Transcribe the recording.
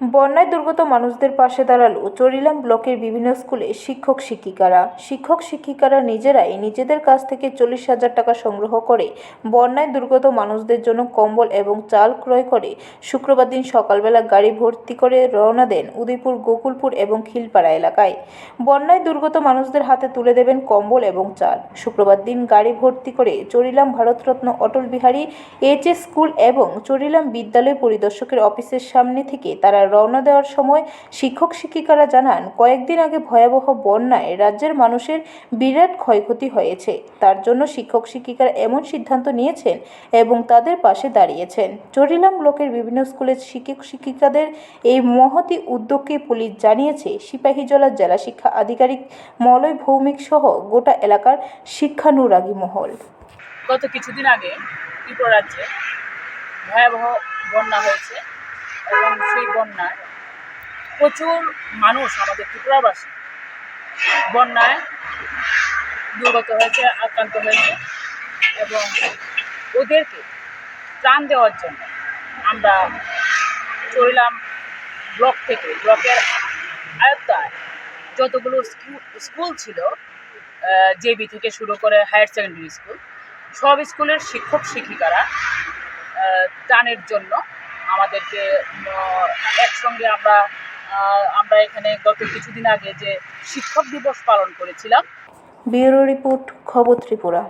বন্যায় দুর্গত মানুষদের পাশে দাঁড়াল চরিলাম ব্লকের বিভিন্ন স্কুলে শিক্ষক শিক্ষিকারা। শিক্ষক শিক্ষিকারা নিজেরাই নিজেদের কাছ থেকে চল্লিশ হাজার টাকা সংগ্রহ করে বন্যায় দুর্গত মানুষদের জন্য কম্বল এবং চাল ক্রয় করে শুক্রবার দিন সকালবেলা গাড়ি ভর্তি করে রওনা দেন উদয়পুর, গোকুলপুর এবং খিলপাড়া এলাকায়। বন্যায় দুর্গত মানুষদের হাতে তুলে দেবেন কম্বল এবং চাল। শুক্রবার দিন গাড়ি ভর্তি করে Charilam Bharat Ratna Atal Bihari H S school এবং চরিলাম বিদ্যালয় পরিদর্শকের অফিসের সামনে থেকে তারা রওনা দেওয়ার সময় শিক্ষক শিক্ষিকারা জানান, কয়েকদিন আগে ভয়াবহ বন্যায় রাজ্যের মানুষের বিরাট ক্ষয়ক্ষতি হয়েছে। তার জন্য শিক্ষক শিক্ষিকারা এমন সিদ্ধান্ত নিয়েছেন এবং তাদের পাশে দাঁড়িয়েছেন। চরিলাম ব্লকের বিভিন্ন স্কুলের শিক্ষক শিক্ষিকাদের এই মহতি উদ্যোগকে পুলিশ জানিয়েছে। সিপাহীজলা জেলা শিক্ষা আধিকারিক মলয় ভৌমিক সহ গোটা এলাকার শিক্ষানুরাগী মহল। গত কিছুদিন আগে ত্রিপুরা রাজ্যে ভয়াবহ বন্যা হয়েছে। এবং সেই বন্যায় প্রচুর মানুষ আমাদের ত্রিপুরাবাসী বন্যায় দুর্গত হয়েছে, আক্রান্ত হয়েছে এবং ওদেরকে ত্রাণ দেওয়ার জন্য আমরা চলিলাম ব্লক থেকে। ব্লকের আয়ত্তায় যতগুলো স্কুল ছিল জেবি থেকে শুরু করে হায়ার সেকেন্ডারি স্কুল, সব স্কুলের শিক্ষক শিক্ষিকারা ত্রাণের জন্য আমাদেরকে একসঙ্গে আমরা আমরা এখানে গত কিছুদিন আগে যে শিক্ষক দিবস পালন করেছিলাম। ব্যুরো রিপোর্ট, খবর ত্রিপুরা।